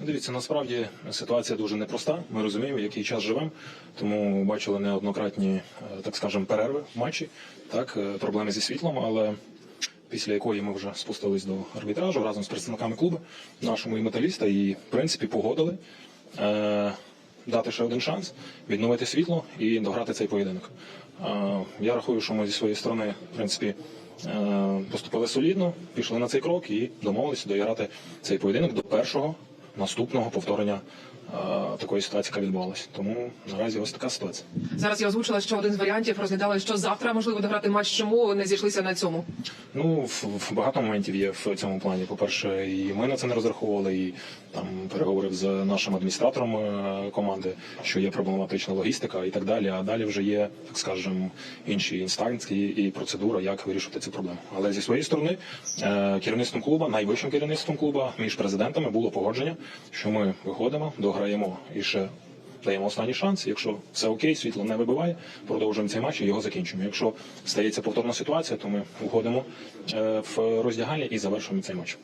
Дивіться, насправді ситуація дуже непроста. Ми розуміємо, який час живемо, тому бачили неоднократні, е, так скажемо, перерви в матчі, так, е, проблеми зі світлом, але після якої ми вже спустились до арбітражу разом з представниками клубу, нашому і металіста, і в принципі погодили. Е- Дати ще один шанс, відновити світло і дограти цей поєдинок. Е, Я рахую, що ми зі своєї сторони, в принципі, е, поступили солідно, пішли на цей крок і домовилися доіграти цей поєдинок до першого наступного повторення такої ситуації, яка відбувалася. Тому наразі ось така ситуація. Зараз я озвучила, що один з варіантів розглядали, що завтра можливо дограти матч. Чому не зійшлися на цьому? Ну, в, в багато моментів є в цьому плані. По-перше, і ми на це не розраховували, і там переговорив з нашим адміністратором е, команди, що є проблематична логістика і так далі. А далі вже є, так скажемо, інші інстанції і процедура, як вирішувати цю проблему. Але зі своєї сторони, е, керівництвом клуба, найвищим керівництвом клуба, між президентами було погодження, що ми виходимо, дограємо і ще. Даємо останній шанс. Якщо все окей, світло не вибиває, продовжуємо цей матч і його закінчуємо. Якщо стається повторна ситуація, то ми уходимо е, в роздягальні і завершуємо цей матч.